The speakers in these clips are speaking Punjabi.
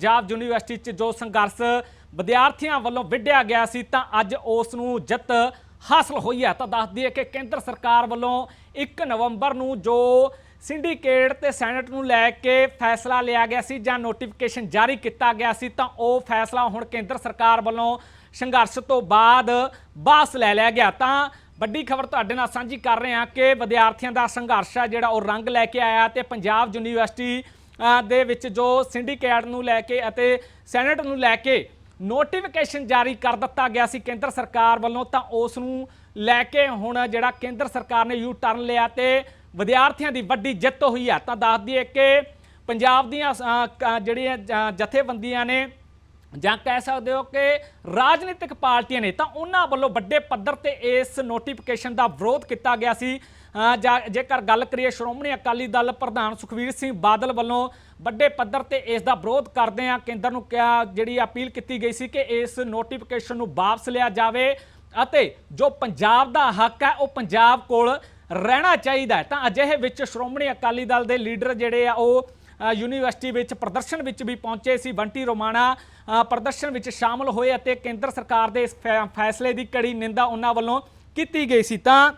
ਪੰਜਾਬ ਯੂਨੀਵਰਸਿਟੀ 'ਚ ਜੋ ਸੰਘਰਸ਼ ਵਿਦਿਆਰਥੀਆਂ ਵੱਲੋਂ ਵਿੱਢਿਆ ਗਿਆ ਸੀ, ਤਾਂ ਅੱਜ ਉਸ ਨੂੰ ਜਿੱਤ ਹਾਸਲ ਹੋਈ ਹੈ। ਤਾਂ ਦੱਸਦੀ ਹੈ ਕਿ ਕੇਂਦਰ ਸਰਕਾਰ ਵੱਲੋਂ 1 ਨਵੰਬਰ ਨੂੰ ਜੋ ਸਿੰਡੀਕੇਟ ਤੇ ਸੈਨੇਟ ਨੂੰ ਲੈ ਕੇ ਫੈਸਲਾ ਲਿਆ ਗਿਆ ਸੀ ਜਾਂ ਨੋਟੀਫਿਕੇਸ਼ਨ ਜਾਰੀ ਕੀਤਾ ਗਿਆ ਸੀ, ਤਾਂ ਉਹ ਫੈਸਲਾ ਹੁਣ ਕੇਂਦਰ ਸਰਕਾਰ ਵੱਲੋਂ ਸੰਘਰਸ਼ ਤੋਂ ਬਾਅਦ ਵਾਪਸ ਲੈ ਲਿਆ ਗਿਆ। ਤਾਂ ਵੱਡੀ ਖਬਰ ਤੁਹਾਡੇ ਨਾਲ ਸਾਂਝੀ ਕਰ ਰਹੇ ਹਾਂ ਕਿ ਵਿਦਿਆਰਥੀਆਂ ਦਾ ਸੰਘਰਸ਼ ਹੈ ਜਿਹੜਾ ਉਹ ਰੰਗ ਲੈ ਕੇ ਆਇਆ ਤੇ ਪੰਜਾਬ ਯੂਨੀਵਰਸਿਟੀ ਦੇ ਵਿੱਚ ਜੋ ਸਿੰਡੀਕੇਟ ਨੂੰ ਲੈ ਕੇ ਅਤੇ ਸੈਨੇਟ ਨੂੰ ਲੈ ਕੇ ਨੋਟੀਫਿਕੇਸ਼ਨ ਜਾਰੀ ਕਰ ਦਿੱਤਾ ਗਿਆ ਸੀ ਕੇਂਦਰ ਸਰਕਾਰ ਵੱਲੋਂ, ਤਾਂ ਉਸ ਨੂੰ ਲੈ ਕੇ ਹੁਣ ਜਿਹੜਾ ਕੇਂਦਰ ਸਰਕਾਰ ਨੇ ਯੂ ਟਰਨ ਲਿਆ ਤੇ ਵਿਦਿਆਰਥੀਆਂ ਦੀ ਵੱਡੀ ਜਿੱਤ ਹੋਈ ਹੈ ਤਾਂ ਦੱਸ ਦਈਏ ਕਿ ਪੰਜਾਬ ਦੀਆਂ ਜਿਹੜੀਆਂ ਜਥੇਬੰਦੀਆਂ ਨੇ ਜਾਂ ਕਹਿ ਸਕਦੇ ਹੋ ਕਿ ਰਾਜਨੀਤਿਕ ਪਾਰਟੀਆਂ ਨੇ, ਤਾਂ ਉਹਨਾਂ ਵੱਲੋਂ ਵੱਡੇ ਪੱਧਰ ਤੇ ਇਸ ਨੋਟੀਫਿਕੇਸ਼ਨ ਦਾ ਵਿਰੋਧ ਕੀਤਾ ਗਿਆ ਸੀ। ਜੇਕਰ ਗੱਲ ਕਰੀਏ ਸ਼੍ਰੋਮਣੀ ਅਕਾਲੀ ਦਲ ਪ੍ਰਧਾਨ ਸੁਖਵੀਰ ਸਿੰਘ ਬਾਦਲ ਵੱਲੋਂ ਵੱਡੇ ਪੱਧਰ ਤੇ ਇਸ ਦਾ ਵਿਰੋਧ ਕਰਦੇ ਆ ਕੇਂਦਰ ਨੂੰ ਕਿਹਾ, ਜਿਹੜੀ ਅਪੀਲ ਕੀਤੀ ਗਈ ਸੀ ਕਿ ਇਸ ਨੋਟੀਫਿਕੇਸ਼ਨ ਨੂੰ ਵਾਪਸ ਲਿਆ ਜਾਵੇ ਅਤੇ ਜੋ ਪੰਜਾਬ ਦਾ ਹੱਕ ਹੈ, ਉਹ ਪੰਜਾਬ ਕੋਲ ਰਹਿਣਾ ਚਾਹੀਦਾ ਤਾਂ ਅਜਿਹੇ ਵਿੱਚ ਸ਼੍ਰੋਮਣੀ ਅਕਾਲੀ ਦਲ ਦੇ ਲੀਡਰ ਜਿਹੜੇ ਆ, ਉਹ ਯੂਨੀਵਰਸਿਟੀ ਵਿੱਚ ਪ੍ਰਦਰਸ਼ਨ ਵਿੱਚ ਵੀ ਪਹੁੰਚੇ ਸੀ। ਬੰਟੀ ਰੋਮਾਣਾ ਪ੍ਰਦਰਸ਼ਨ ਵਿੱਚ ਸ਼ਾਮਲ ਹੋਏ ਅਤੇ ਕੇਂਦਰ ਸਰਕਾਰ ਦੇ ਇਸ ਫੈ- ਫੈਸਲੇ ਦੀ ਕੜੀ ਨਿੰਦਾ ਉਹਨਾਂ ਵੱਲੋਂ ਕੀਤੀ ਗਈ ਸੀ। ਤਾਂ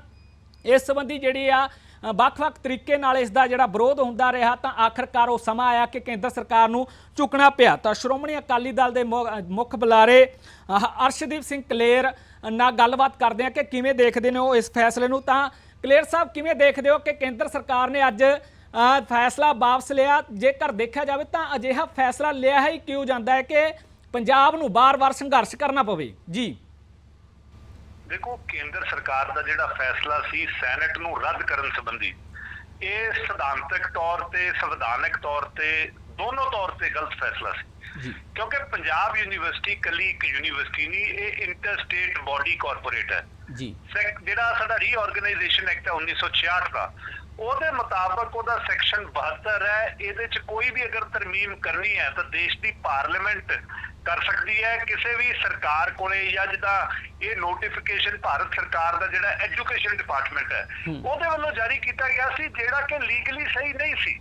ਇਸ ਸੰਬੰਧੀ ਜਿਹੜੀ ਆ ਵੱਖ-ਵੱਖ ਤਰੀਕੇ ਨਾਲ ਇਸ ਦਾ ਜਿਹੜਾ ਵਿਰੋਧ ਹੁੰਦਾ ਰਿਹਾ ਤਾਂ ਆਖਰਕਾਰ ਉਹ ਸਮਾਂ ਆਇਆ ਕਿ ਕੇਂਦਰ ਸਰਕਾਰ ਨੂੰ ਝੁਕਣਾ ਪਿਆ। ਤਾਂ ਸ਼੍ਰੋਮਣੀ ਅਕਾਲੀ ਦਲ ਦੇ ਮੁੱਖ ਬੁਲਾਰੇ ਅ, ਅਰਸ਼ਦੀਪ ਸਿੰਘ ਕਲੇਰ ਨਾਲ ਗੱਲਬਾਤ ਕਰਦੇ ਆ ਕਿ ਕਿਵੇਂ ਦੇਖਦੇ ਨੇ ਉਹ ਇਸ ਫੈਸਲੇ ਨੂੰ। ਤਾਂ ਕਲੇਰ ਸਾਹਿਬ ਕਿਵੇਂ ਦੇਖਦੇ ਹੋ ਕਿ ਕੇਂਦਰ ਸਰਕਾਰ ਨੇ ਅੱਜ ਫੈਸਲਾ ਵਾਪਸ ਲਿਆ? ਜੇਕਰ ਦੇਖਿਆ ਜਾਵੇ ਤਾਂ ਅਜਿਹਾ ਫੈਸਲਾ ਲਿਆ ਹੀ ਕਿਉਂ ਜਾਂਦਾ ਹੈ ਕਿ ਪੰਜਾਬ ਨੂੰ ਬਾਰ-ਬਾਰ ਸੰਘਰਸ਼ ਕਰਨਾ ਪਵੇ? ਜੀ। ਦੇਖੋ ਕੇਂਦਰ ਸਰਕਾਰ ਦਾ ਜਿਹੜਾ ਫੈਸਲਾ ਸੀ ਸੈਨੇਟ ਨੂੰ ਰੱਦ ਕਰਨ ਸੰਬੰਧੀ ਇਹ ਸਿਧਾਂਤਕ ਤੌਰ ਤੇ ਸੰਵਿਧਾਨਕ ਤੌਰ ਤੇ ਦੋਨੋਂ ਤੌਰ ਤੇ ਗਲਤ ਫੈਸਲਾ ਸੀ। ਕਿਉਂਕਿ ਪੰਜਾਬ ਯੂਨੀਵਰਸਿਟੀ ਕੱਲੀ ਇੱਕ ਯੂਨੀਵਰਸਿਟੀ ਨਹੀਂ ਇਹ ਇੰਟਰ ਸਟੇਟ ਬਾਡੀ ਕਾਰਪੋਰੇਟ ਹੈ। ਜੀ। ਜਿਹੜਾ ਸਾਡਾ ਰੀਆਰਗੇਨਾਈਜੇਸ਼ਨ ਐਕਟ ਹੈ 1966 ਦਾ ਉਹਦੇ ਮੁਤਾਬਕ ਉਹਦਾ ਸੈਕਸ਼ਨ 72 ਹੈ ਇਹਦੇ ਚ ਕੋਈ ਵੀ ਅਗਰ ਤਰਮੀਮ ਕਰਨੀ ਹੈ ਤਾਂ ਦੇਸ਼ ਦੀ ਪਾਰਲੀਮੈਂਟ ਕਰ ਸਕਦੀ ਹੈ ਕਿਸੇ ਵੀ ਸਰਕਾਰ ਕੋਲੇ ਜਾਂ ਜਿੱਦਾਂ ਇਹ ਨੋਟੀਫਿਕੇਸ਼ਨ ਭਾਰਤ ਸਰਕਾਰ ਦਾ ਜਿਹੜਾ ਐਜੂਕੇਸ਼ਨ ਡਿਪਾਰਟਮੈਂਟ ਹੈ ਉਹਦੇ ਵੱਲੋਂ ਜਾਰੀ ਕੀਤਾ ਗਿਆ ਸੀ ਜਿਹੜਾ ਕਿ ਲੀਗਲੀ ਸਹੀ ਨਹੀਂ ਸੀ।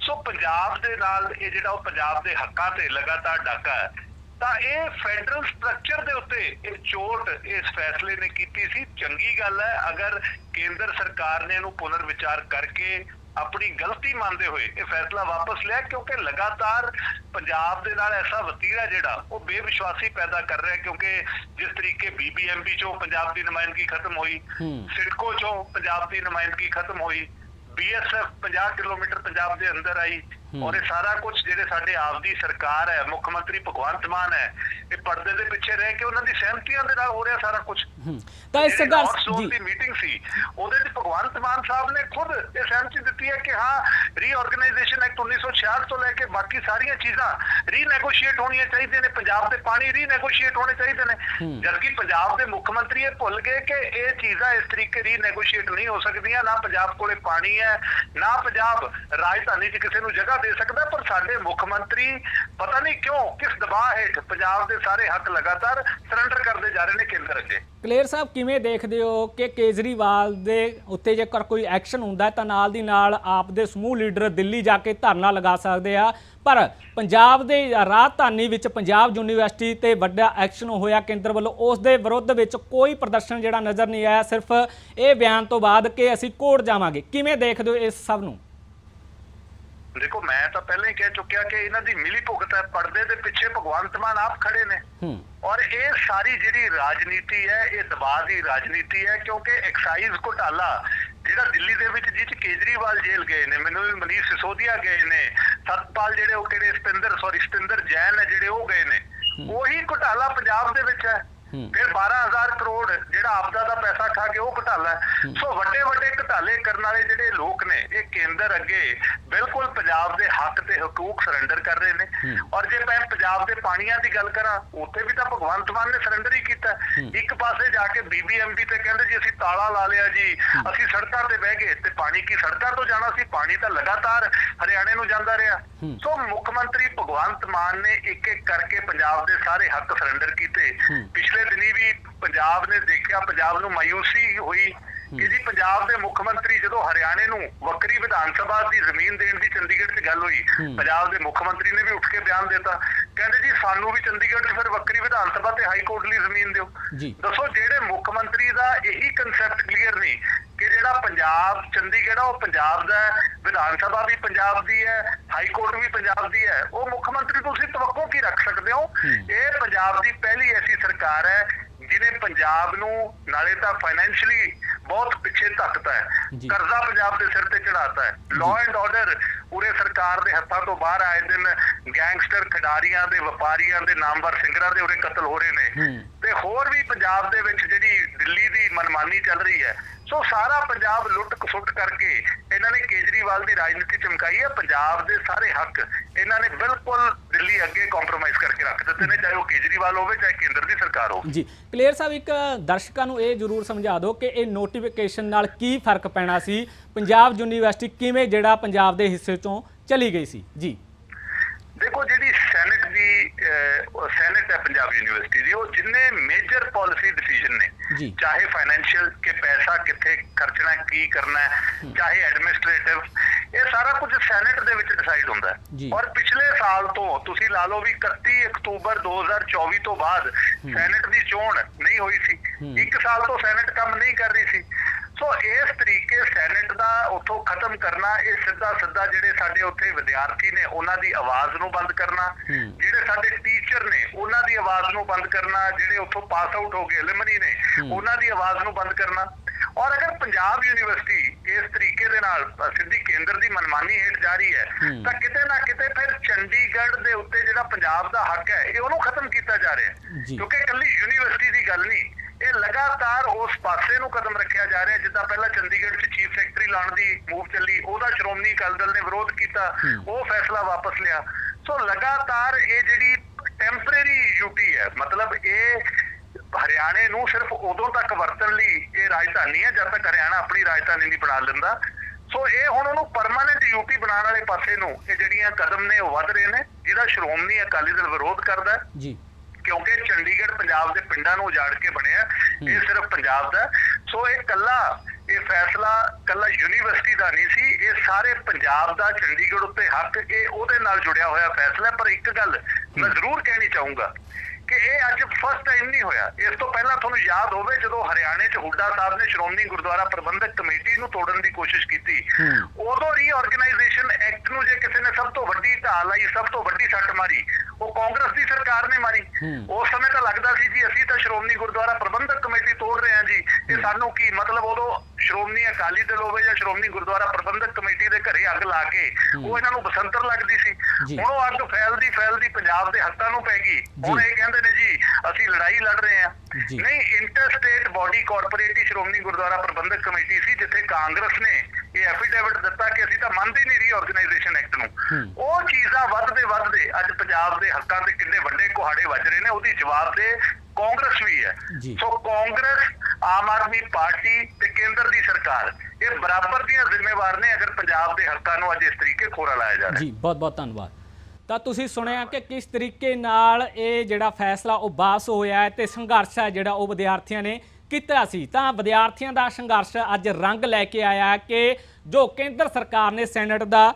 ਸੋ ਪੰਜਾਬ ਦੇ ਨਾਲ ਇਹ ਜਿਹੜਾ ਉਹ ਪੰਜਾਬ ਦੇ ਹੱਕਾਂ ਤੇ ਲਗਾਤਾਰ ਡਾਕਾ ਹੈ ਤਾਂ ਇਹ ਫੈਡਰਲ ਸਟਰਕਚਰ ਦੇ ਉੱਤੇ ਇਹ ਚੋਟ ਇਸ ਫੈਸਲੇ ਨੇ ਕੀਤੀ ਸੀ। ਚੰਗੀ ਗੱਲ ਹੈ ਅਗਰ ਕੇਂਦਰ ਸਰਕਾਰ ਨੇ ਇਹਨੂੰ ਪੁਨਰ ਵਿਚਾਰ ਕਰਕੇ ਆਪਣੀ ਗਲਤੀ ਮੰਨਦੇ ਹੋਏ ਇਹ ਫੈਸਲਾ ਵਾਪਸ ਲਿਆ ਕਿਉਂਕਿ ਲਗਾਤਾਰ ਪੰਜਾਬ ਦੇ ਨਾਲ ਐਸਾ ਵਤੀਰਾ ਜਿਹੜਾ ਉਹ ਬੇਵਿਸ਼ਵਾਸੀ ਪੈਦਾ ਕਰ ਰਿਹਾ ਕਿਉਂਕਿ ਜਿਸ ਤਰੀਕੇ ਬੀਬੀਐਮਬੀ ਚੋਂ ਪੰਜਾਬ ਦੀ ਨੁਮਾਇੰਦਗੀ ਖਤਮ ਹੋਈ ਹੂੰ। ਸਿਡਕੋ ਚੋਂ ਪੰਜਾਬ ਦੀ ਨੁਮਾਇੰਦਗੀ ਖਤਮ ਹੋਈ ਬੀਐਸਐਫ 50 ਕਿਲੋਮੀਟਰ ਪੰਜਾਬ ਦੇ ਅੰਦਰ ਆਈ ਔਰ ਇਹ ਸਾਰਾ ਕੁਝ ਜਿਹੜੇ ਸਾਡੇ ਆਪ ਦੀ ਸਰਕਾਰ ਹੈ ਮੁੱਖ ਮੰਤਰੀ ਭਗਵੰਤ ਮਾਨ ਹੈ ਇਹ ਪਰਦੇ ਦੇ ਪਿੱਛੇ ਰਹਿ ਕੇ ਉਹਨਾਂ ਦੀ ਸਹਿਮਤੀਆਂ ਦੇ ਨਾਲ ਹੋ ਰਿਹਾ ਸਾਰਾ ਕੁਝ ਤਾਂ ਇਸ ਸੰਘਰਸ਼ ਜੀ ਜੀ। ਦੀ ਮੀਟਿੰਗ ਸੀ ਉਹਦੇ ਤੇ ਭਗਵੰਤ ਮਾਨ ਸਾਹਿਬ ਨੇ ਖੁਦ ਇਹ ਸਹਿਮਤੀ ਦਿੱਤੀ ਹੈ ਕਿ ਹਾਂ ਰੀਆਰਗੇਨਾਈਜੇਸ਼ਨ ਐਕਟ 1966 ਤੋਂ ਲੈ ਕੇ ਬਾਕੀ ਸਾਰੀਆਂ ਚੀਜ਼ਾਂ ਰੀਨੈਗੋਸ਼ੀਏਟ ਹੋਣੀਆਂ ਚਾਹੀਦੀਆਂ ਨੇ ਪੰਜਾਬ ਦੇ ਪਾਣੀ ਰੀਨੈਗੋਸ਼ੀਏਟ ਹੋਣੇ ਚਾਹੀਦੇ ਨੇ। ਜਦਕਿ ਪੰਜਾਬ ਦੇ ਮੁੱਖ ਮੰਤਰੀ ਇਹ ਭੁੱਲ ਗਏ ਕਿ ਇਹ ਚੀਜ਼ਾਂ ਇਸ ਤਰੀਕੇ ਰੀਨੈਗੋਸ਼ੀਏਟ ਨਹੀਂ ਹੋ ਸਕਦੀਆਂ ਨਾ ਪੰਜਾਬ ਕੋਲੇ ਪਾਣੀ ਹੈ ਨਾ ਪੰਜਾਬ ਰਾਜਧਾਨੀ 'ਚ ਕਿਸੇ ਨੂੰ ਜਗ੍ਹਾ ਦੇ ਸਕਦਾ, ਪਰ ਸਾਡੇ ਮੁੱਖ ਮੰਤਰੀ ਪਤਾ ਨਹੀਂ ਕਿਉਂ, ਕਿਸ ਦਬਾਅ ਹੇਠ ਪੰਜਾਬ ਦੇ ਸਾਰੇ ਹੱਕ ਲਗਾਤਾਰ ਸਰੈਂਡਰ ਕਰਦੇ ਜਾ ਰਹੇ ਨੇ ਕੇਂਦਰ ਅੱਗੇ। ਕਲੇਰ ਸਾਹਿਬ, ਕਿਵੇਂ ਦੇਖਦੇ ਹੋ ਕਿ ਕੇਜਰੀਵਾਲ ਦੇ ਉੱਤੇ ਜੇਕਰ ਕੋਈ ਐਕਸ਼ਨ ਹੁੰਦਾ ਤਾਂ ਨਾਲ ਦੀ ਨਾਲ ਆਪ ਦੇ ਸਮੂਹ ਲੀਡਰ ਦਿੱਲੀ ਜਾ ਕੇ ਧਰਨਾ ਲਗਾ ਸਕਦੇ ਆ। ਪਰ ਪੰਜਾਬ ਦੇ ਰਾਜਧਾਨੀ ਵਿੱਚ ਪੰਜਾਬ ਯੂਨੀਵਰਸਿਟੀ ਤੇ ਵੱਡਾ ਐਕਸ਼ਨ ਹੋਇਆ ਕੇਂਦਰ ਵੱਲੋਂ, ਉਸ ਦੇ ਵਿਰੁੱਧ ਵਿੱਚ ਕੋਈ ਪ੍ਰਦਰਸ਼ਨ ਜਿਹੜਾ ਨਜ਼ਰ ਨਹੀਂ ਆਇਆ, ਸਿਰਫ ਇਹ ਬਿਆਨ ਤੋਂ ਬਾਅਦ ਕਿ ਅਸੀਂ ਕੋਰਟ ਜਾਵਾਂਗੇ। ਕਿਵੇਂ ਦੇਖਦੇ ਹੋ ਇਸ ਸਭ ਨੂੰ? ਦੇਖੋ ਮੈਂ ਤਾਂ ਪਹਿਲਾਂ ਹੀ ਕਹਿ ਚੁੱਕਿਆ ਕਿ ਇਹਨਾਂ ਦੀ ਮਿਲੀ ਭੁਗਤ ਹੈ ਪਰਦੇ ਦੇ ਪਿੱਛੇ ਭਗਵੰਤ ਮਾਨ ਆਪ ਖੜੇ ਨੇ। ਔਰ ਇਹ ਸਾਰੀ ਜਿਹੜੀ ਰਾਜਨੀਤੀ ਹੈ ਇਹ ਦਬਾਅ ਦੀ ਰਾਜਨੀਤੀ ਹੈ ਕਿਉਂਕਿ ਐਕਸਾਈਜ਼ ਘੁਟਾਲਾ ਜਿਹੜਾ ਦਿੱਲੀ ਦੇ ਵਿੱਚ ਜਿਹ ਚ ਕੇਜਰੀਵਾਲ ਜੇਲ੍ਹ ਗਏ ਨੇ ਮੈਨੂੰ ਵੀ ਮਨੀਸ਼ ਸਿਸੋਦੀਆ ਗਏ ਨੇ ਸਤਪਾਲ ਜਿਹੜੇ ਉਹ ਕਿਹੜੇ ਸਤਿੰਦਰ ਸੌਰੀ ਸਤਿੰਦਰ ਜੈਨ ਹੈ ਜਿਹੜੇ ਉਹ ਗਏ ਨੇ। ਉਹੀ ਘੁਟਾਲਾ ਪੰਜਾਬ ਦੇ ਵਿੱਚ ਹੂੰ। ਫਿਰ 12000 ਕਰੋੜ ਜਿਹੜਾ ਆਪਦਾ ਦਾ ਪੈਸਾ ਖਾ ਕੇ ਉਹ ਘਟਾਲਾ। ਸੋ ਵੱਡੇ ਵੱਡੇ ਘਟਾਲੇ ਕਰਨ ਵਾਲੇ ਜਿਹੜੇ ਲੋਕ ਨੇ ਇਹ ਕੇਂਦਰ ਅੱਗੇ ਬਿਲਕੁਲ ਪੰਜਾਬ ਦੇ ਹੱਕ ਤੇ ਹਕੂਕ ਸਰੈਂਡਰ ਕਰ ਰਹੇ ਨੇ। ਔਰ ਜੇ ਮੈਂ ਪੰਜਾਬ ਦੇ ਪਾਣੀਆਂ ਦੀ ਗੱਲ ਕਰਾਂ ਉੱਥੇ ਵੀ ਤਾਂ ਭਗਵੰਤ ਮਾਨ ਨੇ ਸਰੈਂਡਰ ਹੀ ਕੀਤਾ। ਇੱਕ ਪਾਸੇ ਜਾ ਕੇ ਬੀਬੀਐਮਬੀ ਤੇ ਕਹਿੰਦੇ ਜੀ ਅਸੀਂ ਤਾਲਾ ਲਾ ਲਿਆ ਜੀ ਅਸੀਂ ਸੜਕਾਂ ਤੇ ਬਹਿ ਗਏ ਤੇ ਪਾਣੀ ਕੀ ਸੜਕਾਂ ਤੋਂ ਜਾਣਾ ਸੀ? ਪਾਣੀ ਤਾਂ ਲਗਾਤਾਰ ਹਰਿਆਣੇ ਨੂੰ ਜਾਂਦਾ ਰਿਹਾ। ਸੋ ਮੁੱਖ ਮੰਤਰੀ ਭਗਵੰਤ ਮਾਨ ਨੇ ਇੱਕ ਇੱਕ ਕਰਕੇ ਪੰਜਾਬ ਦੇ ਸਾਰੇ ਹੱਕ ਸਰੈਂਡਰ ਕੀਤੇ। ਪਿਛਲੇ ਦਿਨੀ ਵੀ ਪੰਜਾਬ ਨੇ ਦੇਖਿਆ ਪੰਜਾਬ ਨੂੰ ਮਾਯੂਸੀ ਹੋਈ ਕਿ ਜੀ ਪੰਜਾਬ ਦੇ ਮੁੱਖ ਮੰਤਰੀ ਜਦੋਂ ਹਰਿਆਣੇ ਨੂੰ ਵੱਖਰੀ ਵਿਧਾਨ ਸਭਾ ਦੀ ਜ਼ਮੀਨ ਦੇਣ ਦੀ ਚੰਡੀਗੜ੍ਹ 'ਚ ਗੱਲ ਹੋਈ ਪੰਜਾਬ ਦੇ ਮੁੱਖ ਮੰਤਰੀ ਨੇ ਵੀ ਉੱਠ ਕੇ ਬਿਆਨ ਦਿੱਤਾ। ਕਹਿੰਦੇ ਜੀ ਸਾਨੂੰ ਵੀ ਚੰਡੀਗੜ੍ਹ 'ਚ ਫਿਰ ਵੱਖਰੀ ਵਿਧਾਨ ਸਭਾ ਤੇ ਹਾਈ ਕੋਰਟ ਲਈ ਜ਼ਮੀਨ ਦਿਓ। ਦੱਸੋ ਜਿਹੜੇ ਮੁੱਖ ਮੰਤਰੀ ਦਾ ਇਹੀ ਕਨਸੈਪਟ ਕਲੀਅਰ ਨਹੀਂ ਕਿ ਜਿਹੜਾ ਪੰਜਾਬ ਚੰਡੀਗੜ੍ਹ ਉਹ ਪੰਜਾਬ ਦਾ ਵਿਧਾਨ ਸਭਾ ਵੀ ਪੰਜਾਬ ਦੀ ਹੈ ਹਾਈ ਕੋਰਟ ਵੀ ਪੰਜਾਬ ਦੀ ਹੈ। ਉਹ ਮੁੱਖ ਮੰਤਰੀ ਤੁਸੀਂ ਤਵੱਕੋ ਕੀ ਰੱਖ ਸਕਦੇ ਹੋ? ਇਹ ਪੰਜਾਬ ਦੀ ਪਹਿਲੀ ਐਸੀ ਸਰਕਾਰ ਹੈ ਜਿਹਨੇ ਪੰਜਾਬ ਨੂੰ ਨਾਲੇ ਤਾਂ ਫਾਈਨੈਂਸ਼ਲੀ ਬਹੁਤ ਪਿੱਛੇ ਧੱਕਤਾ ਹੈ। ਕਰਜ਼ਾ ਪੰਜਾਬ ਦੇ ਸਿਰ ਤੇ ਚੜਾਤਾ ਹੈ। ਲਾਅ ਐਂਡ ਆਰਡਰ ਪੂਰੇ ਸਰਕਾਰ ਦੇ ਹੱਥਾਂ ਤੋਂ ਬਾਹਰ ਆਏ ਦਿਨ ਗੈਂਗਸਟਰ ਖਿਡਾਰੀਆਂ ਦੇ ਵਪਾਰੀਆਂ ਦੇ ਨਾਮਵਰ ਸਿੰਗਰਾਂ ਦੇ ਉਰੇ ਕਤਲ ਹੋ ਰਹੇ ਨੇ। ਤੇ ਹੋਰ ਵੀ ਪੰਜਾਬ ਦੇ ਵਿੱਚ ਜਿਹੜੀ ਦਿੱਲੀ ਦੀ ਮਨਮਾਨੀ ਚੱਲ ਰਹੀ ਹੈ ਸੋ ਸਾਰਾ ਪੰਜਾਬ ਲੁੱਟ ਖਸੁੱਟ ਕਰਕੇ ਇਹਨਾਂ ਨੇ ਕੇਜਰੀਵਾਲ ਦੀ ਰਾਜਨੀਤੀ ਚਮਕਾਈ ਹੈ। ਪੰਜਾਬ ਦੇ ਸਾਰੇ ਹੱਕ ਇਹਨਾਂ ਨੇ ਬਿਲਕੁਲ ਦਿੱਲੀ ਅੱਗੇ ਕੰਪਰੋਮਾਈਜ਼ ਕਰਕੇ ਰੱਖ ਦਿੱਤੇ ਨੇ, ਚਾਹੇ ਉਹ ਕੇਜਰੀਵਾਲ ਹੋਵੇ, ਚਾਹੇ ਕੇਂਦਰ ਦੀ ਸਰਕਾਰ ਹੋਵੇ। ਜੀ ਕਲੀਅਰ ਸਾਹਿਬ, ਇੱਕ ਦਰਸ਼ਕਾਂ ਨੂੰ ਇਹ ਜ਼ਰੂਰ ਸਮਝਾ ਦਿਓ ਕਿ ਇਹ ਨੋਟੀਫਿਕੇਸ਼ਨ ਨਾਲ ਕੀ ਫ਼ਰਕ ਪੈਣਾ ਸੀ? ਪੰਜਾਬ ਯੂਨੀਵਰਸਿਟੀ ਕਿਵੇਂ ਜਿਹੜਾ ਪੰਜਾਬ ਦੇ ਹਿੱਸੇ ਚੋਂ ਚਲੀ ਗਈ ਸੀ? ਜੀ ਦੇਖੋ ਜਿਹੜੀ ਸੈਨੇਟ ਦੀ ਅਹ, ਉਹ ਸੈਨੇਟ ਹੈ ਪੰਜਾਬ ਯੂਨੀਵਰਸਿਟੀ ਦੀ ਉਹ ਜਿੰਨੇ ਮੇਜਰ ਪਾਲਿਸੀ ਡਿਸੀਜਨ ਨੇ। ਚਾਹੇ ਫਾਈਨੈਂਸ਼ੀਅਲ ਕਿ ਪੈਸਾ ਕਿੱਥੇ ਖਰਚਣਾ ਕੀ ਕਰਨਾ ਚਾਹੇ ਐਡਮਿਨਿਸਟ੍ਰੇਟਿਵ ਇਹ ਸਾਰਾ ਕੁਝ ਸੈਨੇਟ ਦੇ ਵਿੱਚ ਡਿਸਾਈਡ ਹੁੰਦਾ। ਔਰ ਪਿਛਲੇ ਸਾਲ ਤੋਂ ਤੁਸੀਂ ਲਾ ਲਓ ਵੀ 31 ਅਕਤੂਬਰ 2024 ਤੋਂ ਬਾਅਦ ਸੈਨੇਟ ਦੀ ਚੋਣ ਨਹੀਂ ਹੋਈ ਸੀ। ਇੱਕ ਸਾਲ ਤੋਂ ਸੈਨੇਟ ਕੰਮ ਨਹੀਂ ਕਰ ਰਹੀ ਸੀ। ਸੋ ਇਸ ਤਰੀਕੇ ਸੈਨੇਟ ਦਾ ਉੱਥੋਂ ਖਤਮ ਕਰਨਾ ਇਹ ਸਿੱਧਾ ਸਿੱਧਾ ਜਿਹੜੇ ਸਾਡੇ ਉੱਥੇ ਵਿਦਿਆਰਥੀ ਨੇ ਉਹਨਾਂ ਦੀ ਆਵਾਜ਼ ਨੂੰ ਬੰਦ ਕਰਨਾ। ਜਿਹੜੇ ਸਾਡੇ ਟੀਚਰ ਨੇ ਉਹਨਾਂ ਦੀ ਆਵਾਜ਼ ਨੂੰ ਬੰਦ ਕਰਨਾ ਜਿਹੜੇ ਉੱਥੋਂ ਪਾਸ ਆਊਟ ਹੋ ਗਏ ਐਲਮਨੀ ਨੇ ਉਹਨਾਂ ਦੀ ਆਵਾਜ਼ ਨੂੰ ਬੰਦ ਕਰਨਾ। ਔਰ ਅਗਰ ਪੰਜਾਬ ਯੂਨੀਵਰਸਿਟੀ ਇਸ ਤਰੀਕੇ ਦੇ ਨਾਲ ਸਿੱਧੀ ਕੇਂਦਰ ਦੀ ਮਨਮਾਨੀ ਹੇਠ ਜਾ ਰਹੀ ਹੈ ਤਾਂ ਕਿਤੇ ਨਾ ਕਿਤੇ ਫਿਰ ਚੰਡੀਗੜ੍ਹ ਦੇ ਉੱਤੇ ਜਿਹੜਾ ਪੰਜਾਬ ਦਾ ਹੱਕ ਹੈ ਇਹ ਉਹਨੂੰ ਖਤਮ ਕੀਤਾ ਜਾ ਰਿਹਾ ਹੈ। ਕਿਉਂਕਿ ਇਕੱਲੀ ਯੂਨੀਵਰਸਿਟੀ ਦੀ ਗੱਲ ਨਹੀਂ ਇਹ ਲਗਾਤਾਰ ਉਸ ਪਾਸੇ ਨੂੰ ਕਦਮ ਰੱਖਿਆ ਜਾ ਰਿਹਾ ਜਿੱਦਾਂ ਪਹਿਲਾਂ ਚੰਡੀਗੜ੍ਹ 'ਚ ਚੀਫ ਸੈਕਟਰੀ ਲਾਉਣ ਦੀ ਮੂਵ ਚੱਲੀ ਉਹਦਾ ਸ਼੍ਰੋਮਣੀ ਅਕਾਲੀ ਦਲ ਨੇ ਵਿਰੋਧ ਕੀਤਾ ਉਹ ਫੈਸਲਾ ਵਾਪਸ ਲਿਆ। ਸੋ ਲਗਾਤਾਰ ਇਹ ਜਿਹੜੀ ਟੈਂਪਰੇਰੀ ਯੂਟੀ ਹੈ ਮਤਲਬ ਇਹ ਹਰਿਆਣੇ ਨੂੰ ਸਿਰਫ ਉਦੋਂ ਤੱਕ ਵਰਤਣ ਲਈ ਇਹ ਰਾਜਧਾਨੀ ਹੈ ਜਦ ਤੱਕ ਹਰਿਆਣਾ ਆਪਣੀ ਰਾਜਧਾਨੀ ਨਹੀਂ ਬਣਾ ਲੈਂਦਾ। ਸੋ ਇਹ ਹੁਣ ਉਹਨੂੰ ਪਰਮਾਨੈਂਟ ਯੂਟੀ ਬਣਾਉਣ ਵਾਲੇ ਪਾਸੇ ਨੂੰ ਇਹ ਜਿਹੜੀਆਂ ਕਦਮ ਨੇ ਉਹ ਵੱਧ ਰਹੇ ਨੇ ਜਿਹਦਾ ਸ਼੍ਰੋਮਣੀ ਅਕਾਲੀ ਦਲ ਵਿਰੋਧ ਕਰਦਾ ਜੀ। ਕਿਉਂਕਿ ਚੰਡੀਗੜ੍ਹ ਪੰਜਾਬ ਦੇ ਪਿੰਡਾਂ ਨੂੰ ਉਜਾੜ ਕੇ ਬਣਿਆ ਇਹ ਸਿਰਫ ਪੰਜਾਬ ਦਾ। ਸੋ ਇਹ ਕੱਲਾ ਇਹ ਫੈਸਲਾ ਕੱਲਾ ਯੂਨੀਵਰਸਿਟੀ ਦਾ ਨਹੀਂ ਸੀ ਇਹ ਸਾਰੇ ਪੰਜਾਬ ਦਾ ਚੰਡੀਗੜ੍ਹ ਉੱਤੇ ਹੱਕ ਇਹ ਉਹਦੇ ਨਾਲ ਜੁੜਿਆ ਹੋਇਆ ਫੈਸਲਾ। ਪਰ ਇੱਕ ਗੱਲ ਮੈਂ ਜ਼ਰੂਰ ਕਹਿਣੀ ਚਾਹੂੰਗਾ ਕਿ ਇਹ ਅੱਜ ਫਸਟ ਟਾਈਮ ਨਹੀਂ ਹੋਇਆ। ਇਸ ਤੋਂ ਪਹਿਲਾਂ ਤੁਹਾਨੂੰ ਯਾਦ ਹੋਵੇ ਜਦੋਂ ਹਰਿਆਣੇ 'ਚ ਹੁੱਡਾ ਸਾਹਿਬ ਨੇ ਸ਼੍ਰੋਮਣੀ ਗੁਰਦੁਆਰਾ ਪ੍ਰਬੰਧਕ ਕਮੇਟੀ ਨੂੰ ਤੋੜਨ ਦੀ ਕੋਸ਼ਿਸ਼ ਕੀਤੀ ਉਦੋਂ ਰੀਆਰਗੇਨਾਈਜੇਸ਼ਨ ਐਕਟ ਨੂੰ ਜੇ ਕਿਸੇ ਨੇ ਸਭ ਤੋਂ ਵੱਡੀ ਢਾਲ ਲਾਈ ਸਭ ਤੋਂ ਵੱਡੀ ਸੱਟ ਮਾਰੀ ਉਹ ਕਾਂਗਰਸ ਦੀ ਸਰਕਾਰ ਨੇ ਮਾਰੀ। ਉਸ ਸਮੇਂ ਤਾਂ ਲੱਗਦਾ ਸੀ ਜੀ ਅਸੀਂ ਤਾਂ ਸ਼੍ਰੋਮਣੀ ਗੁਰਦੁਆਰਾ ਪ੍ਰਬੰਧਕ ਕਮੇਟੀ ਤੋੜ ਰਹੇ ਹਾਂ ਜੀ ਇਹ ਸਾਨੂੰ ਕੀ ਮਤਲਬ ਉਦੋਂ ਸ਼੍ਰੋਮਣੀ ਅਕਾਲੀ ਦਲ ਹੋਵੇ ਜਾਂ ਸ਼੍ਰੋਮਣੀ ਗੁਰਦੁਆਰਾ ਪ੍ਰਬੰਧਕ ਕਮੇਟੀ ਦੇ ਘਰੇ ਅੱਗ ਲਾ ਕੇ ਉਹ ਇਹਨਾਂ ਨੂੰ ਬਸੰਤਰ ਲੱਗਦੀ ਸੀ। ਹੁਣ ਉਹ ਅੱਗ ਫੈਲਦੀ ਫੈਲਦੀ ਪੰਜਾਬ ਦੇ ਹੱਕਾਂ ਨੂੰ ਪੈ ਗਈ ਹੁਣ। ਇਹ ਕਹਿੰਦੇ ਨੇ ਜੀ ਅਸੀਂ ਲੜਾਈ ਲੜ ਰਹੇ ਜੀ। ਨਹੀਂ interstate body corporate Shiromani Gurdwara Prabandhak committee ਸੀ ਜਿੱਥੇ ਕਾਂਗਰਸ ਨੇ ਇਹ ਐਫੀਡੇਵਿਟ ਦਿੱਤਾ ਕਿ ਅਸੀਂ ਤਾਂ ਮੰਨਦੇ ਨਹੀਂ ਰੀਆਰਗੇਨਾਈਜੇਸ਼ਨ ਐਕਟ ਨੂੰ ਉਹ ਚੀਜ਼ਾਂ ਵੱਧਦੇ ਵੱਧਦੇ ਅੱਜ ਪੰਜਾਬ ਦੇ ਹੱਕਾਂ ਤੇ ਕਿੰਨੇ ਵੱਡੇ ਕੁਹਾੜੇ ਵੱਜ ਰਹੇ ਨੇ ਉਹਦੀ ਜਵਾਬ ਦੇ ਕਾਂਗਰਸ ਵੀ ਹੈ। ਸੋ ਆਮ ਆਦਮੀ ਪਾਰਟੀ ਤੇ ਕੇਂਦਰ ਦੀ ਸਰਕਾਰ, ਇਹ ਬਰਾਬਰ ਦੀਆਂ ਜ਼ਿੰਮੇਵਾਰ ਨੇ ਅਗਰ ਪੰਜਾਬ ਦੇ ਹੱਕਾਂ ਨੂੰ ਅੱਜ ਇਸ ਤਰੀਕੇ ਖੋਰਾ ਲਾਇਆ ਜਾ ਰਿਹਾ ਜੀ, ਬਹੁਤ ਬਹੁਤ ਧੰਨਵਾਦ। ਤਾਂ ਤੁਸੀਂ ਸੁਣਿਆ ਕਿ ਕਿਸ ਤਰੀਕੇ ਨਾਲ ਇਹ ਜਿਹੜਾ ਫੈਸਲਾ ਉਹ ਵਾਪਸ ਹੋਇਆ ਤੇ ਸੰਘਰਸ਼ ਹੈ ਜਿਹੜਾ ਉਹ ਵਿਦਿਆਰਥੀਆਂ ਨੇ ਕੀਤਾ ਸੀ। ਤਾਂ ਵਿਦਿਆਰਥੀਆਂ ਦਾ ਸੰਘਰਸ਼ ਅੱਜ ਰੰਗ ਲੈ ਕੇ ਆਇਆ ਕਿ ਜੋ ਕੇਂਦਰ ਸਰਕਾਰ ਨੇ ਸੈਨੇਟ ਦਾ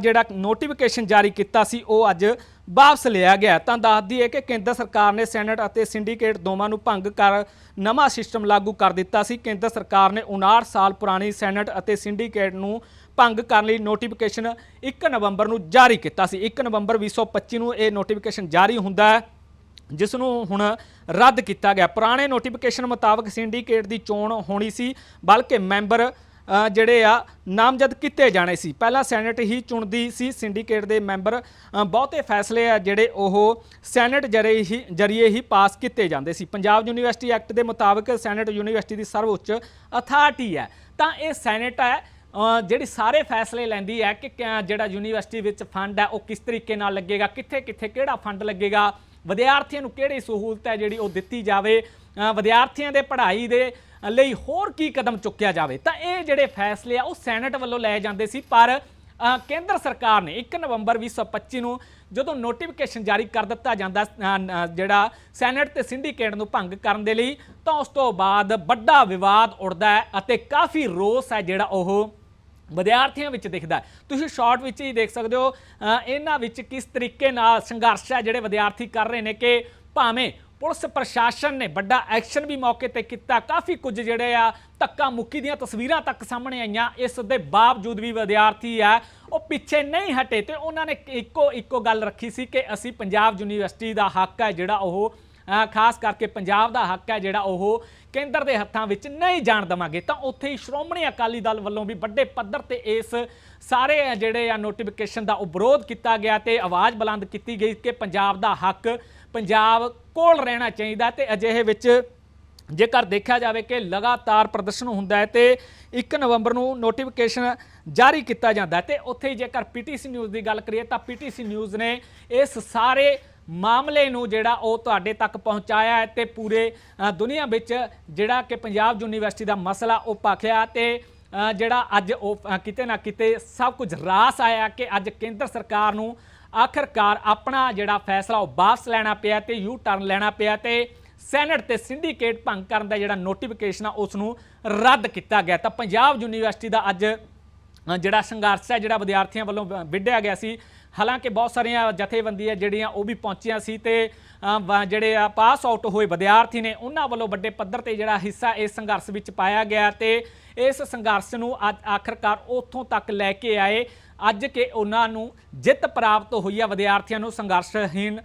ਜਿਹੜਾ ਨੋਟੀਫਿਕੇਸ਼ਨ ਜਾਰੀ ਕੀਤਾ ਸੀ, ਉਹ ਅੱਜ ਵਾਪਸ ਲਿਆ ਗਿਆ। ਤਾਂ ਦੱਸਦੀ ਹੈ ਕਿ ਕੇਂਦਰ ਸਰਕਾਰ ਨੇ ਸੈਨੇਟ ਅਤੇ ਸਿੰਡੀਕੇਟ ਦੋਵਾਂ ਨੂੰ ਭੰਗ ਕਰ ਨਵਾਂ ਸਿਸਟਮ ਲਾਗੂ ਕਰ ਦਿੱਤਾ ਸੀ। ਕੇਂਦਰ ਸਰਕਾਰ ਨੇ 59 ਸਾਲ ਪੁਰਾਣੀ ਸੈਨੇਟ ਅਤੇ ਸਿੰਡੀਕੇਟ ਨੂੰ ਭੰਗ ਕਰਨ ਲਈ ਨੋਟੀਫਿਕੇਸ਼ਨ 1 ਨਵੰਬਰ ਨੂੰ ਜਾਰੀ ਕੀਤਾ ਸੀ। 1 ਨਵੰਬਰ 2025 ਨੂੰ ਇਹ ਨੋਟੀਫਿਕੇਸ਼ਨ ਜਾਰੀ ਹੁੰਦਾ ਹੈ, ਜਿਸ ਨੂੰ ਹੁਣ ਰੱਦ ਕੀਤਾ ਗਿਆ। ਪੁਰਾਣੇ ਨੋਟੀਫਿਕੇਸ਼ਨ ਮੁਤਾਬਕ ਸਿੰਡੀਕੇਟ ਦੀ ਚੋਣ ਹੋਣੀ ਸੀ, ਬਲਕਿ ਮੈਂਬਰ ਜਿਹੜੇ ਆ, ਨਾਮਜ਼ਦ ਕੀਤੇ ਜਾਣੇ ਸੀ। ਪਹਿਲਾਂ ਸੈਨੇਟ ਹੀ ਚੁਣਦੀ ਸੀ ਸਿੰਡੀਕੇਟ ਦੇ ਮੈਂਬਰ। ਬਹੁਤੇ ਫੈਸਲੇ ਆ ਜਿਹੜੇ ਉਹ ਸੈਨੇਟ ਜਰੀਏ ਹੀ ਜਰੀਏ ਹੀ ਪਾਸ ਕੀਤੇ ਜਾਂਦੇ ਸੀ। ਪੰਜਾਬ ਯੂਨੀਵਰਸਿਟੀ ਐਕਟ ਦੇ ਮੁਤਾਬਕ ਸੈਨੇਟ ਯੂਨੀਵਰਸਿਟੀ ਦੀ ਸਰਵਉੱਚ ਅਥਾਰਟੀ ਹੈ। ਤਾਂ ਇਹ ਸੈਨੇਟ ਹੈ ਜਿਹੜੀ ਸਾਰੇ ਫੈਸਲੇ ਲੈਂਦੀ ਹੈ ਕਿ ਕਿਆ- ਜਿਹੜਾ ਯੂਨੀਵਰਸਿਟੀ ਵਿੱਚ ਫੰਡ ਹੈ, ਉਹ ਕਿਸ ਤਰੀਕੇ ਨਾਲ ਲੱਗੇਗਾ, ਕਿੱਥੇ ਕਿੱਥੇ ਕਿਹੜਾ ਫੰਡ ਲੱਗੇਗਾ, ਵਿਦਿਆਰਥੀਆਂ ਨੂੰ ਕਿਹੜੀ ਸਹੂਲਤ ਹੈ ਜਿਹੜੀ ਉਹ ਦਿੱਤੀ ਜਾਵੇ ਵਿਦਿਆਰਥੀਆਂ ਦੇ ਪੜ੍ਹਾਈ ਦੇ ਲਈ ਹੋਰ ਕੀ ਕਦਮ ਚੁੱਕਿਆ ਜਾਵੇ? ਤਾਂ ਇਹ ਜਿਹੜੇ ਫੈਸਲੇ ਆ, ਉਹ ਸੈਨੇਟ ਵੱਲੋਂ ਲਏ ਜਾਂਦੇ ਸੀ, ਪਰ ਕੇਂਦਰ ਸਰਕਾਰ ਨੇ 1 ਨਵੰਬਰ 2025 ਨੂੰ ਜਦੋਂ ਨੋਟੀਫਿਕੇਸ਼ਨ ਜਾਰੀ ਕਰ ਦਿੱਤਾ ਜਾਂਦਾ ਜਿਹੜਾ ਸੈਨੇਟ ਤੇ ਸਿੰਡੀਕੇਟ ਨੂੰ ਭੰਗ ਕਰਨ ਦੇ ਲਈ, ਤਾਂ ਉਸ ਤੋਂ ਬਾਅਦ ਵੱਡਾ ਵਿਵਾਦ ਉੱਠਦਾ ਹੈ ਅਤੇ ਕਾਫੀ ਰੋਸ ਹੈ ਜਿਹੜਾ ਉਹ ਵਿਦਿਆਰਥੀਆਂ ਵਿੱਚ ਦਿਖਦਾ ਤੁਸੀਂ ਸ਼ਾਰਟ ਵਿੱਚ ਹੀ ਦੇਖ ਸਕਦੇ ਹੋ ਇਹਨਾਂ ਵਿੱਚ ਕਿਸ ਤਰੀਕੇ ਨਾਲ ਸੰਘਰਸ਼ ਹੈ ਜਿਹੜੇ ਵਿਦਿਆਰਥੀ ਕਰ ਰਹੇ ਨੇ ਕਿ ਭਾਵੇਂ ਪੁਲਿਸ ਪ੍ਰਸ਼ਾਸਨ ਨੇ ਵੱਡਾ ਐਕਸ਼ਨ ਵੀ ਮੌਕੇ ਤੇ ਕੀਤਾ। ਕਾਫੀ ਕੁਝ ਜਿਹੜੇ ਆ, ਧੱਕਾ ਮੁੱਕੀ ਦੀਆਂ ਤਸਵੀਰਾਂ ਤੱਕ ਸਾਹਮਣੇ ਆਈਆਂ। ਇਸ ਦੇ ਬਾਵਜੂਦ ਵੀ ਵਿਦਿਆਰਥੀ ਆ, ਉਹ ਪਿੱਛੇ ਨਹੀਂ ਹਟੇ ਤੇ ਉਹਨਾਂ ਨੇ ਇੱਕੋ ਇੱਕੋ ਗੱਲ ਰੱਖੀ ਸੀ ਕਿ ਅਸੀਂ ਪੰਜਾਬ ਯੂਨੀਵਰਸਿਟੀ ਦਾ ਹੱਕ ਹੈ ਜਿਹੜਾ ਉਹ ਖਾਸ ਕਰਕੇ ਪੰਜਾਬ ਦਾ ਹੱਕ ਹੈ ਜਿਹੜਾ ਉਹ ਕੇਂਦਰ ਦੇ ਹੱਥਾਂ ਵਿੱਚ ਨਹੀਂ ਜਾਣ ਦਵਾਂਗੇ। ਤਾਂ ਉੱਥੇ ਹੀ ਸ਼੍ਰੋਮਣੀ ਅਕਾਲੀ ਦਲ ਵੱਲੋਂ ਵੀ ਵੱਡੇ ਪੱਧਰ ਤੇ ਇਸ ਸਾਰੇ ਜਿਹੜੇ ਆ ਨੋਟੀਫਿਕੇਸ਼ਨ ਦਾ ਵਿਰੋਧ ਕੀਤਾ ਗਿਆ ਤੇ ਆਵਾਜ਼ ਬੁਲੰਦ ਕੀਤੀ ਗਈ ਕਿ ਪੰਜਾਬ ਦਾ ਹੱਕ ਪੰਜਾਬ ਕੋਲ ਰਹਿਣਾ ਚਾਹੀਦਾ ਤੇ ਅਜਿਹੇ ਵਿੱਚ ਜੇਕਰ ਦੇਖਿਆ ਜਾਵੇ ਕਿ ਲਗਾਤਾਰ ਪ੍ਰਦਰਸ਼ਨ ਹੁੰਦਾ ਹੈ ਤੇ 1 ਨਵੰਬਰ ਨੂੰ ਨੋਟੀਫਿਕੇਸ਼ਨ ਜਾਰੀ ਕੀਤਾ ਜਾਂਦਾ ਹੈ ਤੇ ਉੱਥੇ ਹੀ ਜੇਕਰ ਪੀਟੀਸੀ ਨਿਊਜ਼ ਦੀ ਗੱਲ ਕਰੀਏ ਤਾਂ ਪੀਟੀਸੀ ਨਿਊਜ਼ ਨੇ ਇਸ ਸਾਰੇ ਮਾਮਲੇ ਨੂੰ ਜਿਹੜਾ ਉਹ ਤੁਹਾਡੇ ਤੱਕ ਪਹੁੰਚਾਇਆ ਹੈ ਤੇ ਪੂਰੇ ਦੁਨੀਆ ਵਿੱਚ ਜਿਹੜਾ ਕਿ ਪੰਜਾਬ ਯੂਨੀਵਰਸਿਟੀ ਦਾ ਮਸਲਾ ਉਹ ਭਾਖਿਆ ਤੇ ਜਿਹੜਾ ਅੱਜ ਉਹ ਕਿਤੇ ਨਾ ਕਿਤੇ ਸਭ ਕੁਝ ਰਾਸ ਆਇਆ ਕਿ ਅੱਜ ਕੇਂਦਰ ਸਰਕਾਰ ਨੂੰ ਆਖਰਕਾਰ ਆਪਣਾ ਜਿਹੜਾ ਫੈਸਲਾ ਉਹ ਵਾਪਸ ਲੈਣਾ ਪਿਆ ਤੇ ਯੂ ਟਰਨ ਲੈਣਾ ਪਿਆ ਤੇ ਸੈਨੇਟ ਤੇ ਸਿੰਡੀਕੇਟ ਭੰਗ ਕਰਨ ਦਾ ਜਿਹੜਾ ਨੋਟੀਫਿਕੇਸ਼ਨ ਆ ਉਸ ਨੂੰ ਰੱਦ ਕੀਤਾ ਗਿਆ। ਤਾਂ ਪੰਜਾਬ ਯੂਨੀਵਰਸਿਟੀ ਦਾ ਅੱਜ ਜਿਹੜਾ ਸੰਘਰਸ਼ ਹੈ, ਜਿਹੜਾ ਵਿਦਿਆਰਥੀਆਂ ਵੱਲੋਂ ਵਿੱਢਿਆ ਗਿਆ ਸੀ। ਹਾਲਾਂਕਿ ਬਹੁਤ ਸਾਰੀਆਂ ਜਥੇਬੰਦੀਆਂ ਜਿਹੜੀਆਂ ਉਹ ਵੀ ਪਹੁੰਚੀਆਂ ਸੀ ਤੇ ਵ- ਜਿਹੜੇ ਪਾਸ ਆਊਟ ਹੋਏ ਵਿਦਿਆਰਥੀ ਨੇ, ਉਹਨਾਂ ਵੱਲੋਂ ਵੱਡੇ ਪੱਧਰ ਤੇ ਜਿਹੜਾ ਹਿੱਸਾ ਇਸ ਸੰਘਰਸ਼ ਵਿੱਚ ਪਾਇਆ ਗਿਆ ਤੇ ਇਸ ਸੰਘਰਸ਼ ਨੂੰ ਅੱਜ ਆਖਰਕਾਰ ਉੱਥੋਂ ਤੱਕ ਲੈ ਕੇ ਆਏ ਅੱਜ ਕਿ ਉਹਨਾਂ ਨੂੰ ਜਿੱਤ ਪ੍ਰਾਪਤ ਹੋਈ ਹੈ ਵਿਦਿਆਰਥੀਆਂ ਨੂੰ ਸੰਘਰਸ਼ਹੀਨ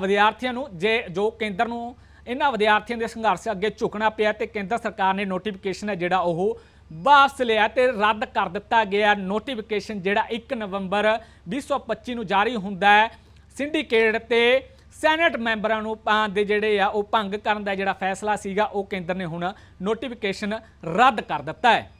ਵਿਦਿਆਰਥੀਆਂ ਨੂੰ ਜੇ ਜੋ ਕੇਂਦਰ ਨੂੰ ਇਹਨਾਂ ਵਿਦਿਆਰਥੀਆਂ ਦੇ ਸੰਘਰਸ਼ ਅੱਗੇ ਝੁਕਣਾ ਪਿਆ ਤੇ ਕੇਂਦਰ ਸਰਕਾਰ ਨੇ ਨੋਟੀਫਿਕੇਸ਼ਨ ਹੈ ਜਿਹੜਾ ਉਹ ਵਾਪਸ ਲਿਆ ਤੇ ਰੱਦ ਕਰ ਦਿੱਤਾ ਗਿਆ ਨੋਟੀਫਿਕੇਸ਼ਨ ਜਿਹੜਾ 1 ਨਵੰਬਰ 2025 ਨੂੰ ਜਾਰੀ ਹੁੰਦਾ ਹੈ। ਸਿੰਡੀਕੇਟ ਤੇ ਸੈਨੇਟ ਮੈਂਬਰਾਂ ਨੂੰ ਪਾ ਦੇ ਜਿਹੜੇ ਆ ਉਹ ਭੰਗ ਕਰਨ ਦਾ ਜਿਹੜਾ ਫੈਸਲਾ ਸੀਗਾ, ਉਹ ਕੇਂਦਰ ਨੇ ਹੁਣ ਨੋਟੀਫਿਕੇਸ਼ਨ ਰੱਦ ਕਰ ਦਿੱਤਾ ਹੈ।